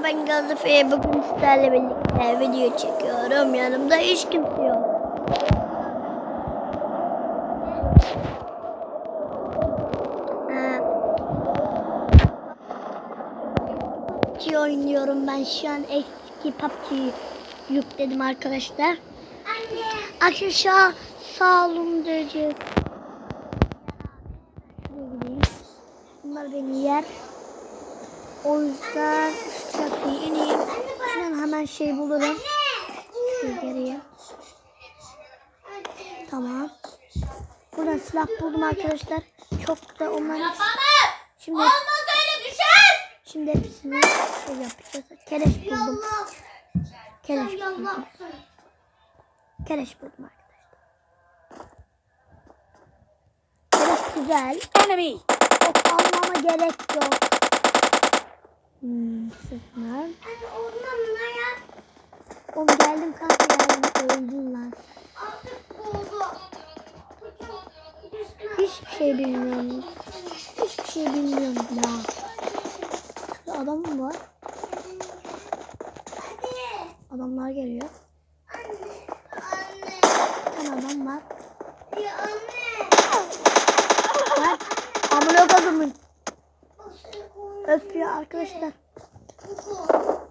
Arkadaşlar ben Gazife'ye bugün sizlerle birlikte video çekiyorum. Yanımda hiç kimse yok. PUBG oynuyorum ben şu an eski PUBG'yi yükledim arkadaşlar. Anne. Arkadaşlar sağ olun gideyim. Bunlar beni yer. O yüzden şu çatıyı ineyim. Ben hemen şey bulurum. Şöyle geriye. Tamam. Buradan silah buldum arkadaşlar. Çok da onların... Şimdi, Olmaz öyle düşer. şimdi hepsini şey yapacağız. Keleş buldum. Keleş buldum. Keleş buldum arkadaşlar. Keleş güzel. Enemy. Çok almama gerek yok. Hmm, sıkma. Oğlum geldim kanka geldim. Öldün lan. Hiçbir şey bilmiyorum. Hiçbir şey bilmiyorum ya. Şurada adam mı var? Adamlar geliyor. Bir tane adam var. Lan amına kodumun. Öpüyor arkadaşlar.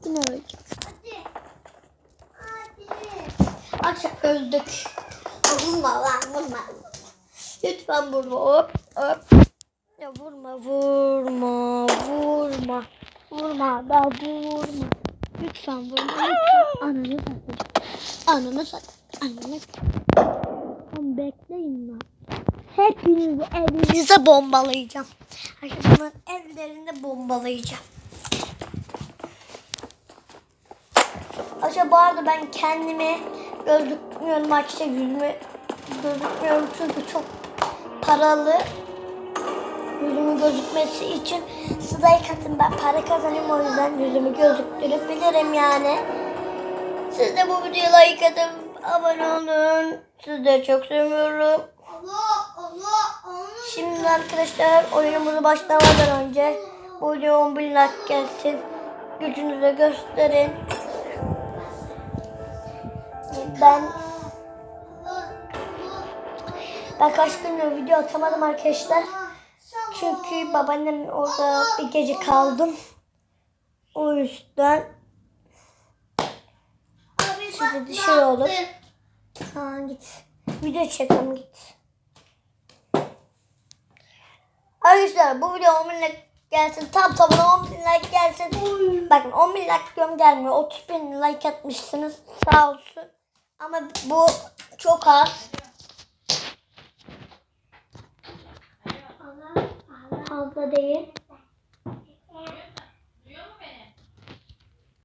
Yine öldü. Akşam öldük. Vurma lan vurma. Lütfen vurma hop hop. Ya vurma vurma vurma. Vurma da vurma. Lütfen vurma lütfen. Ananı satayım. Ananı satayım. Ananı satayım. Oğlum bekleyin lan. Hepinizi evinize bombalayacağım. Arkadaşlar evlerinde bombalayacağım. Bu arada ben kendimi gözükmüyorum arkadaşlar yüzümü gözükmüyorum çünkü çok paralı yüzümü gözükmesi için size katın ben para kazanayım o yüzden yüzümü gözüktürüp bilirim yani. Siz de bu videoya like atın, abone olun. Sizleri çok seviyorum. Şimdi arkadaşlar oyunumuzu başlamadan önce bu video 10 bin like gelsin. Gücünüzü gösterin. Ben ben kaç gündür video atamadım arkadaşlar. Çünkü babaannemin orada bir gece kaldım. O yüzden size de şey olur. Ha git. Video çekelim git. Arkadaşlar bu video 10 bin like gelsin. Tam tamına 10 bin like gelsin. Bakın 10 bin like diyorum gelmiyor. 30 bin like atmışsınız. Sağ olsun. Ama bu çok az. Fazla değil.